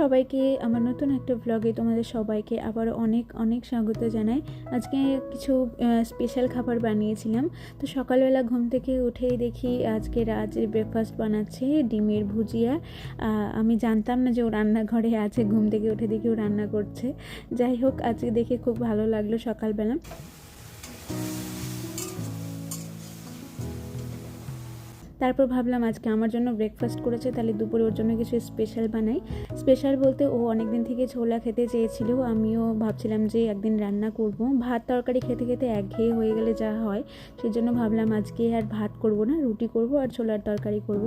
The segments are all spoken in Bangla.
সবাইকে আমার নতুন একটা ব্লগে তোমাদের সবাইকে আবার অনেক অনেক স্বাগত জানাই। আজকে কিছু স্পেশাল খাবার বানিয়েছিলাম। তো সকালবেলা ঘুম থেকে উঠেই দেখি আজকে রাজ ব্রেকফাস্ট বানাচ্ছে ডিমের ভুজিয়া। আমি জানতাম না যে ও রান্নাঘরে আছে, ঘুম থেকে উঠে দেখি ও রান্না করছে। যাই হোক, আজকে দেখে খুব ভালো লাগল সকালবেলা। তারপর ভাবলাম আজকে আমার জন্য ব্রেকফাস্ট করেছে, তাহলে দুপুরে ওর জন্য কিছু স্পেশাল বানাই। স্পেশাল বলতে ও অনেক দিন থেকে ছোলা খেতে চেয়েছিল, আমিও ভাবছিলাম যে একদিন রান্না করব। ভাত তরকারি খেতে খেতে একঘেয়ে হয়ে গেলে যা হয় সেই জন্য ভাবলাম আজকে আর ভাত করব না, রুটি করব আর ছোলার তরকারি করব।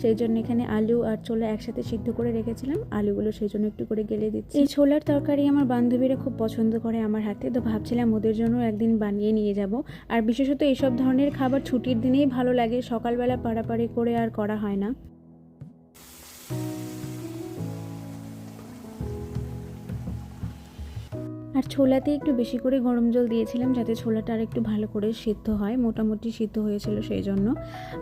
সেই জন্য এখানে আলু আর ছোলা একসাথে সিদ্ধ করে রেখেছিলাম, আলুগুলো সেই জন্য একটু করে গেলে দিচ্ছি। এই ছোলার তরকারি আমার বান্ধবীরা খুব পছন্দ করে আমার হাতে, তো ভাবছিলাম ওদের জন্য একদিন বানিয়ে নিয়ে যাব। আর বিশেষত এইসব ধরনের খাবার ছুটির দিনেই ভালো লাগে, সকালবেলা পাড়াপাড়ি করে আর করা হয় না। আর ছোলাতে একটু বেশি করে গরম জল দিয়েছিলাম যাতে ছোলাটা আর একটু ভালো করে সিদ্ধ হয়, মোটামুটি সিদ্ধ হয়েছিল সেই জন্য।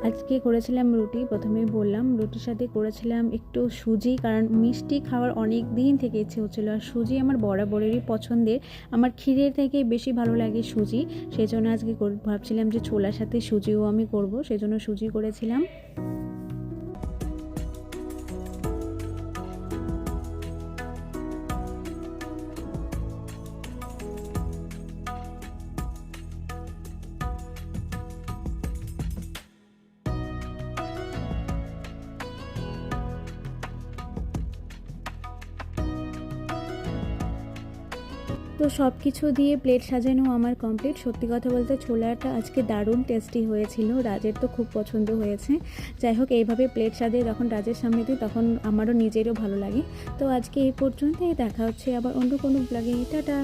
আজকে করেছিলাম রুটি, প্রথমেই বললাম রুটির সাথে করেছিলাম একটু সুজি, কারণ মিষ্টি খাওয়ার অনেক দিন থেকে ইচ্ছে হচ্ছিল। আর সুজি আমার বরাবরেরই পছন্দের। আমার ক্ষীরের থেকে বেশি ভালো লাগে সুজি, সেই জন্য আজকে ভাবছিলাম যে ছোলার সাথে সুজিও আমি করব, সেই জন্য সুজি করেছিলাম। তো সব কিছু দিয়ে প্লেট সাজানো আমার কমপ্লিট সত্যি কথা বলতে ছোলাটা আজকে দারুণ টেস্টি হয়েছিল। রাজের তো খুব পছন্দ হয়েছে। যাই হোক, এইভাবে প্লেট সাজিয়ে যখন রাজের সামনে দিই, তখন আমারও নিজেরও ভালো লাগে। তো আজকে এই পর্যন্তই। দেখা হচ্ছে আবার অন্য কোনো ব্লগে টাটা!